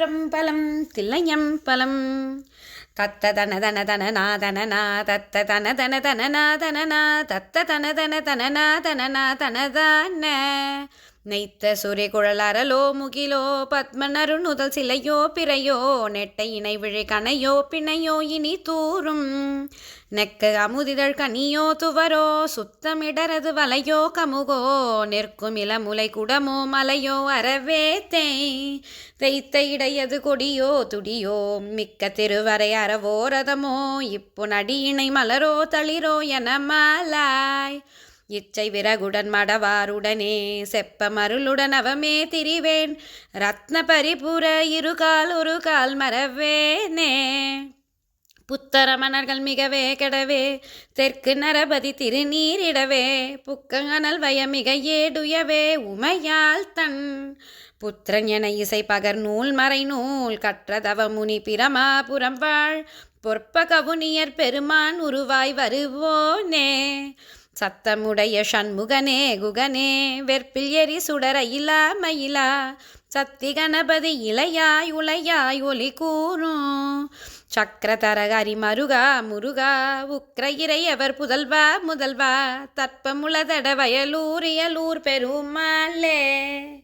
திருச்சிற்றம்பலம் தில்லையம்பலம் தத்த தன தன தன நா தன நா தத்த தன தன தன நா தன நா தத்த தன தன தன நா தன நா தனதான நெய்த்த சூரிய குழலாரலோ முகிலோ பத்மனருணுதல் சிலையோ பிறையோ நெட்டை இணை விழை கணையோ பிணையோ இனி தூரும். நெக்க அமுதிதழ் கனியோ துவரோ சுத்தமிடரது வலையோ கமுகோ நிற்கும் இளமுலை குடமோ மலையோ அறவே தேய் தைத்த இடையது கொடியோ துடியோ மிக்க திருவரை அறவோ ரதமோ இப்பு நடியினை மலரோ தளிரோ என மாலாய். இச்சை விறகுடன் மடவாருடனே செப்ப மருளுடன் அவமே திரிவேன். ரத்ன பரிபுர இரு கால் ஒரு கால் மறவேனே. புத்தர மணர்கள் மிகவே கெடவே தெற்கு நரபதி திருநீரிடவே புக்கங்கனல் வயமிக ஏடுயவே உமையால் தன் புத்திரன் என இசை பகர் நூல் மறை நூல் கற்றதவ முனி பிரமா புறம்பாள் பொற்ப கவுனியர் பெருமான் உருவாய் வருவோனே. சத்தமுடைய சண்முகனே குகனே வெற்பில் எரி சுடர இலா மயிலா. சத்தி கணபதி இளையாய் உலையாய் ஒலி கூறும். சக்கரதரகரி மருகா முருகா உக்ர இறையவர் புதல்வா முதல்வா. தற்பமுளதட வயலூர் இயலூர் பெருமாளே.